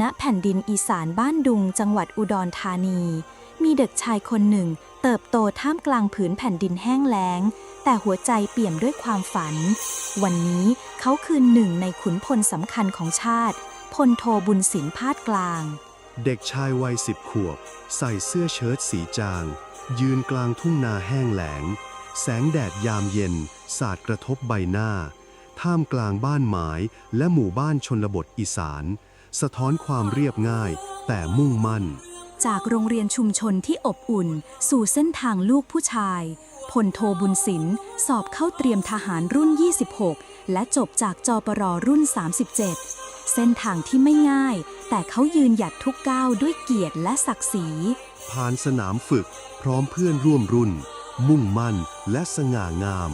ณแผ่นดินอีสานบ้านดุงจังหวัดอุดรธานี มีเด็กชายคนหนึ่ง เติบโตท่ามกลางผืนแผ่นดินแห้งแล้ง แต่หัวใจเปี่ยมด้วยความฝัน วันนี้เขาคือหนึ่งในขุนพลสำคัญของชาติ พลโทบุญสินพาดกลาง เด็กชายวัยสิบขวบ ใส่เสื้อเชิ้ตสีจาง ยืนกลางทุ่งนาแห้งแล้ง แสงแดดยามเย็น สาดกระทบใบหน้า ท่ามกลางบ้านไม้และหมู่บ้านชนบทอีสาน สะท้อนความเรียบง่าย แต่มุ่งมั่น จากโรงเรียนชุมชนที่อบอุ่น สู่เส้นทางลูกผู้ชายพลโทบุญสินสอบเข้าเตรียมทหารรุ่น 26 และจบจากจปรรุ่น 37 เส้นทางที่ไม่ง่าย แต่เขายืนหยัดทุกก้าวด้วยเกียรติและศักดิ์ศรี ผ่านสนามฝึก พร้อมเพื่อนร่วมรุ่น มุ่งมั่นและสง่างาม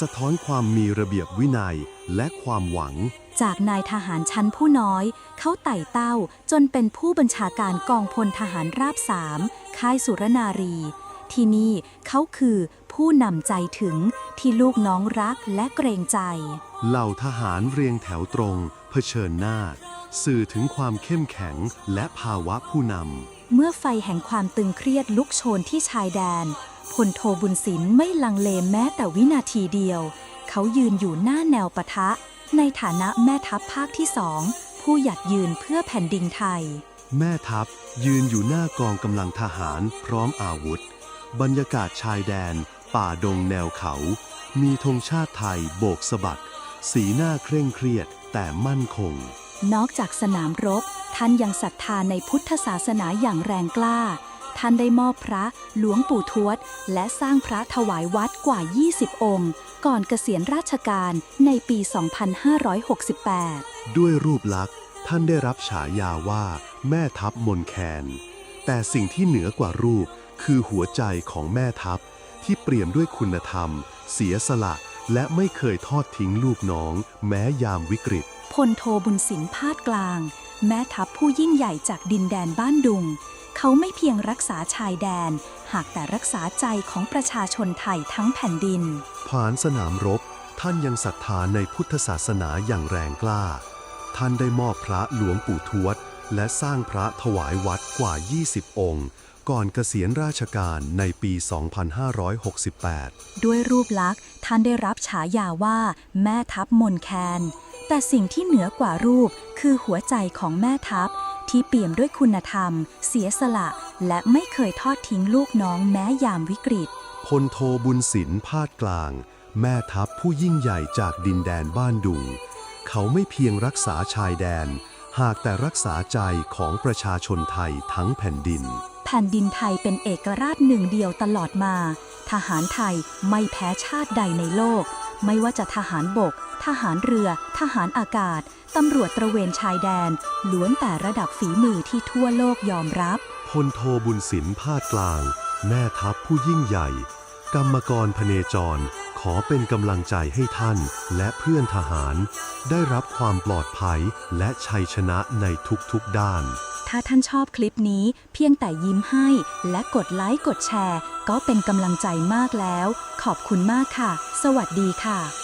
สะท้อนความมีระเบียบวินัยและความหวัง จากนายทหารชั้นผู้น้อย เขาไต่เต้าจนเป็นผู้บัญชาการกองพลทหารราบสามค่ายสุรนารี ที่นี่เขาคือผู้นำใจถึงที่ลูกน้องรักและเกรงใจ เหล่าทหารเรียงแถวตรง เผชิญหน้า สื่อถึงความเข้มแข็งและภาวะผู้นำเมื่อไฟแห่งความตึงเครียดลุกโชนที่ชายแดน พลโทบุญสินไม่ลังเลแม้แต่วินาทีเดียว เขายืนอยู่หน้าแนวปะทะ ในฐานะแม่ทัพภาคที่สองผู้หยัดยืนเพื่อแผ่นดินไทย แม่ทัพยืนอยู่หน้ากองกำลังทหารพร้อมอาวุธ บรรยากาศชายแดน ป่าดงแนวเขา มีธงชาติไทยโบกสะบัด สีหน้าเคร่งเครียดแต่มั่นคง นอกจากสนามรบ ท่านยังศรัทธาในพุทธศาสนาอย่างแรงกล้า ท่านได้มอบพระหลวงปู่ทวด และสร้างพระถวายวัดกว่า 20 องค์ ก่อนเกษียณราชการในปี 2568 ด้วยรูปลักษณ์ท่านได้รับฉายาว่า แม่ทัพมนแคน แต่สิ่งที่เหนือกว่ารูปคือหัวใจของแม่ทัพ ที่เปี่ยมด้วยคุณธรรม เสียสละ และไม่เคยทอดทิ้งลูกน้อง แม้ยามวิกฤตพลโทบุญสินพาดกลาง แม่ทัพผู้ยิ่งใหญ่จากดินแดนบ้านดุง เขาไม่เพียงรักษาชายแดน หากแต่รักษาใจของประชาชนไทยทั้งแผ่นดิน ผ่านสนามรบ ท่านยังศรัทธาในพุทธศาสนาอย่างแรงกล้า ท่านได้มอบพระหลวงปู่ทวด และสร้างพระถวายวัดกว่า 20 องค์ก่อนเกษียณราชการในปี 2568 ด้วยรูปลักษณ์ท่านได้รับฉายาว่า แม่ทัพมนแคน แต่สิ่งที่เหนือกว่ารูปคือหัวใจของแม่ทัพ ที่เปี่ยมด้วยคุณธรรม เสียสละ และไม่เคยทอดทิ้งลูกน้องแม้ยามวิกฤต พลโทบุญสินพาดกลาง แม่ทัพผู้ยิ่งใหญ่จากดินแดนบ้านดุง เขาไม่เพียงรักษาชายแดน หากแต่รักษาใจของประชาชนไทยทั้งแผ่นดิน แผ่นดินไทยเป็นเอกราชหนึ่งเดียวตลอดมา ทหารไทยไม่แพ้ชาติใดในโลก ไม่ว่าจะทหารบก ทหารเรือ ทหารอากาศ ตำรวจตระเวนชายแดน ล้วนแต่ระดับฝีมือที่ทั่วโลกยอมรับ พลโทบุญสินพาดกลาง แม่ทัพผู้ยิ่งใหญ่ กรรมกรพเนจร ขอเป็นกำลังใจให้ท่านและเพื่อนทหาร ได้รับความปลอดภัยและชัยชนะในทุกๆด้าน ถ้าท่านชอบคลิปนี้เพียงแต่ยิ้มให้และกดไลค์กดแชร์ ก็เป็นกำลังใจมากแล้ว ขอบคุณมากค่ะ สวัสดีค่ะ